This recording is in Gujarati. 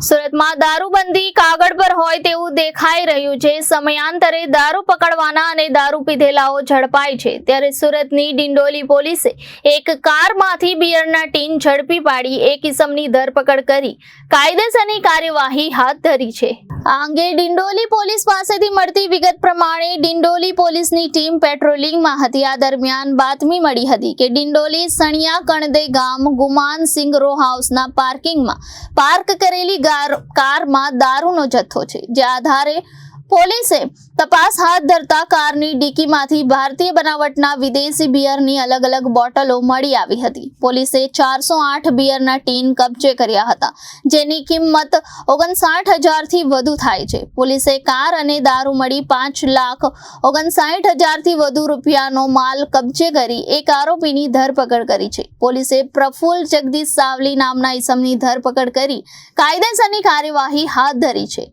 સુરતમાં દારૂબંધી કાગળ હોય તેવું દેખાઈ રહ્યું છે. સમયાંતરે દારૂ પકડવાના અને દારૂ પીધેલાઓ ઝડપાય છે. ત્યારે સુરતની ડિંડોલી પોલીસે એક કારમાંથી બિયરના ટીન ઝડપી પાડી એક ઇસમની ધરપકડ કરી. કાયદેસરની કાર્યવાહી હાથ ધરી છે. આ અંગે ડિંડોલી પોલીસ પાસેથી મળતી વિગત પ્રમાણે ડિંડોલી પોલીસની ટીમ પેટ્રોલિંગમાં હતી. આ દરમિયાન બાતમી મળી હતી કે ડિંડોલી સણિયા કણદે ગામ ગુમાન સિંગ રો હાઉસના પાર્કિંગમાં પાર્ક કરેલી કારમાં દારૂનો જથ્થો છે. જે આધારે પોલીસે તપાસ હાથ ધરતા કારની ડીકીમાંથી ભારતીય બનાવટના વિદેશી બિયરની અલગ અલગ બોટલો મળી આવી હતી. પોલીસે ચારસો આઠ બિયરના ટીન કબજે કર્યા હતા, જેની કિંમત ઓગણસાઠ હજારથી વધુ થાય છે. પોલીસે કાર અને દારૂ મળી પાંચ લાખ ઓગણસાઠ હજારથી વધુ રૂપિયાનો માલ કબજે કરી એક આરોપીની ધરપકડ કરી છે. પોલીસે પ્રફુલ્લ જગદીશ સાવલી નામના ઈસમની ધરપકડ કરી કાયદેસરની કાર્યવાહી હાથ ધરી છે.